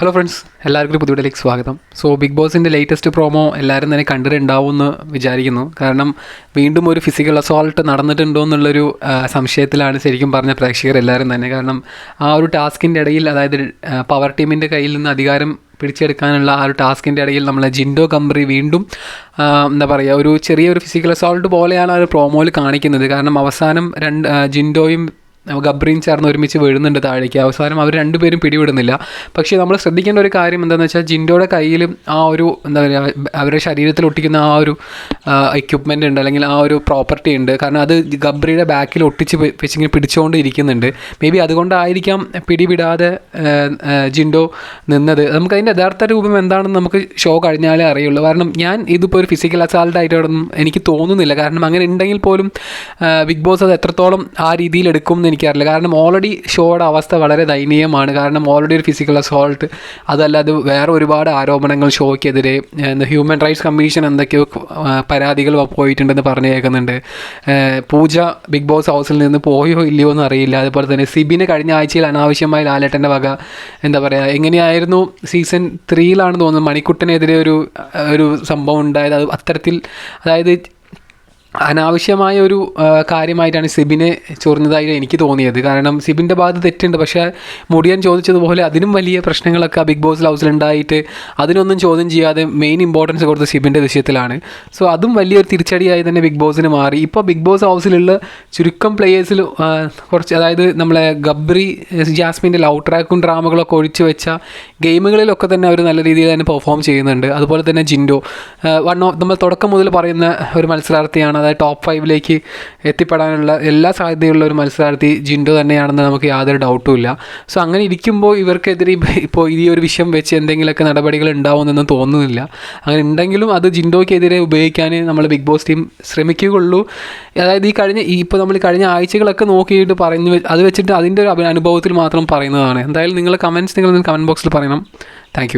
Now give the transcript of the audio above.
Hello friends എല്ലാവർക്കും പുതിയ വീഡിയോയിലേക്ക് സ്വാഗതം. സോ ബിഗ് ബോസിന്റെ ലേറ്റസ്റ്റ് പ്രോമോ എല്ലാവരും തന്നെ കണ്ടിട്ടുണ്ടാവും എന്ന് വിചാരിക്കുന്നു. കാരണം വീണ്ടും ഒരു ഫിസിക്കൽ അസോൾട്ട് നടന്നിട്ടുണ്ടോ എന്നുള്ളൊരു സംശയത്തിലാണ് ശരിക്കും പറഞ്ഞ പ്രേക്ഷകർ എല്ലാവരും തന്നെ. കാരണം ആ ഒരു ടാസ്കിന്റെ ഇടയിൽ അതായത് പവർ ടീമിന്റെ കയ്യിൽ നിന്ന് അധികാരം പിടിച്ചെടുക്കാനുള്ള ആ ഒരു ടാസ്കിന്റെ ഇടയിൽ നമ്മളെ ജിൻഡോ കംബ്രി വീണ്ടും എന്താ പറയുക ഒരു ചെറിയൊരു ഫിസിക്കൽ അസോൾട്ട് പോലെയാണ് ആ ഒരു പ്രോമോയിൽ കാണിക്കുന്നത്. കാരണം അവസാനം രണ്ട് ജിൻഡോയും ഗബ്രിയും ചേർന്ന് ഒരുമിച്ച് വീഴുന്നുണ്ട് താഴേക്ക്. അവസാനം അവർ രണ്ടുപേരും പിടിവിടുന്നില്ല. പക്ഷേ നമ്മൾ ശ്രദ്ധിക്കേണ്ട ഒരു കാര്യം എന്താണെന്ന് വെച്ചാൽ ജിൻഡോയുടെ കയ്യിലും ആ ഒരു എന്താ പറയുക അവരുടെ ശരീരത്തിൽ ഒട്ടിക്കുന്ന ആ ഒരു എക്യുപ്മെന്റ് ഉണ്ട്. അല്ലെങ്കിൽ ആ ഒരു പ്രോപ്പർട്ടി ഉണ്ട്. കാരണം അത് ഗബ്രിയുടെ ബാക്കിൽ ഒട്ടിച്ച് വെച്ചിങ്ങനെ പിടിച്ചുകൊണ്ട് ഇരിക്കുന്നുണ്ട് മേ ബി അതുകൊണ്ടായിരിക്കാം പിടിവിടാതെ ജിൻഡോ നിന്നത്. നമുക്ക് അതിന്റെ യഥാർത്ഥ രൂപം എന്താണെന്ന് നമുക്ക് ഷോ കഴിഞ്ഞാലേ അറിയുള്ളൂ. കാരണം ഞാൻ ഇതിപ്പോൾ ഒരു ഫിസിക്കൽ അസാൾട്ട് ആയിട്ടൊന്നും എനിക്ക് തോന്നുന്നില്ല. കാരണം അങ്ങനെ ഉണ്ടെങ്കിൽ പോലും ബിഗ് ബോസ് അത് എത്രത്തോളം ആ രീതിയിൽ എടുക്കും എന്ന് എനിക്കറിയില്ല കാരണം ഓൾറെഡി ഷോയുടെ അവസ്ഥ വളരെ ദയനീയമാണ്. കാരണം ഓൾറെഡി ഒരു ഫിസിക്കൽ അസോൾട്ട് അതല്ലാതെ വേറെ ഒരുപാട് ആരോപണങ്ങൾ ഷോയ്ക്കെതിരെ ഹ്യൂമൻ റൈറ്റ്സ് കമ്മീഷൻ എന്തൊക്കെയോ പരാതികൾ പോയിട്ടുണ്ടെന്ന് പറഞ്ഞു കേൾക്കുന്നുണ്ട്. പൂജ ബിഗ് ബോസ് ഹൗസിൽ നിന്ന് പോയോ ഇല്ലയോ എന്ന് അറിയില്ല. അതുപോലെ തന്നെ സിബിന് കഴിഞ്ഞ ആഴ്ചയിൽ അനാവശ്യമായി ലാലേട്ടന്റെ വക എന്താ പറയുക എങ്ങനെയായിരുന്നു സീസൺ ത്രീയിലാണെന്ന് തോന്നുന്നു. മണിക്കുട്ടനെതിരെ ഒരു ഒരു സംഭവം ഉണ്ടായത്. അത് അത്തരത്തിൽ അതായത് അനാവശ്യമായ ഒരു കാര്യമായിട്ടാണ് സിബിനെ ചൊറിഞ്ഞതായി എനിക്ക് തോന്നിയത്. കാരണം സിബിന്റെ ഭാഗത്ത് തെറ്റുണ്ട്. പക്ഷേ മുടിയൻ ചോദിച്ചതുപോലെ അതിനും വലിയ പ്രശ്നങ്ങളൊക്കെ ബിഗ് ബോസ് ഹൗസിൽ ഉണ്ടായിട്ട് അതിനൊന്നും ചോദ്യം ചെയ്യാതെ മെയിൻ ഇമ്പോർട്ടൻസ് കൊടുത്ത സിബിന്റെ വിഷയത്തിലാണ്. സോ അതും വലിയൊരു തിരിച്ചടിയായി തന്നെ ബിഗ് ബോസിന് മാറി. ഇപ്പോൾ ബിഗ് ബോസ് ഹൗസിലുള്ള ചുരുക്കം പ്ലേയേഴ്സിൽ കുറച്ച് അതായത് നമ്മളെ ഗബ്രി ജാസ്മിന്റെ ലവ് ട്രാക്കും ഡ്രാമകളൊക്കെ ഒഴിച്ചു വെച്ച ഗെയിമുകളിലൊക്കെ തന്നെ അവർ നല്ല രീതിയിൽ തന്നെ പെർഫോം ചെയ്യുന്നുണ്ട്. അതുപോലെ തന്നെ ജിൻഡോ വൺ ഓഫ് നമ്മൾ തുടക്കം മുതൽ പറയുന്ന ഒരു മത്സരാർത്ഥിയാണ് അതായത് ടോപ്പ് ഫൈവിലേക്ക് എത്തിപ്പെടാനുള്ള എല്ലാ സാധ്യതയുള്ള ഒരു മത്സരാർത്ഥി ജിൻഡോ തന്നെയാണെന്ന് നമുക്ക് യാതൊരു ഡൗട്ടും ഇല്ല. സോ അങ്ങനെ ഇരിക്കുമ്പോൾ ഇവർക്കെതിരെ ഇപ്പോൾ ഈ ഒരു വിഷയം വെച്ച് എന്തെങ്കിലുമൊക്കെ നടപടികൾ ഉണ്ടാവുമെന്നൊന്നും തോന്നുന്നില്ല. അങ്ങനെ ഉണ്ടെങ്കിലും അത് ജിൻഡോയ്ക്കെതിരെ ഉപയോഗിക്കാൻ നമ്മൾ ബിഗ് ബോസ് ടീം ശ്രമിക്കുകയുള്ളൂ. അതായത് ഈ കഴിഞ്ഞ ഇപ്പോൾ നമ്മൾ കഴിഞ്ഞ ആഴ്ചകളൊക്കെ നോക്കിയിട്ട് പറഞ്ഞു അത് വെച്ചിട്ട് അതിന്റെ ഒരു അനുഭവത്തിൽ മാത്രം പറയുന്നതാണ്. എന്തായാലും നിങ്ങളുടെ കമന്റ്സ് നിങ്ങൾ കമന്റ് ബോക്സിൽ പറയണം. താങ്ക്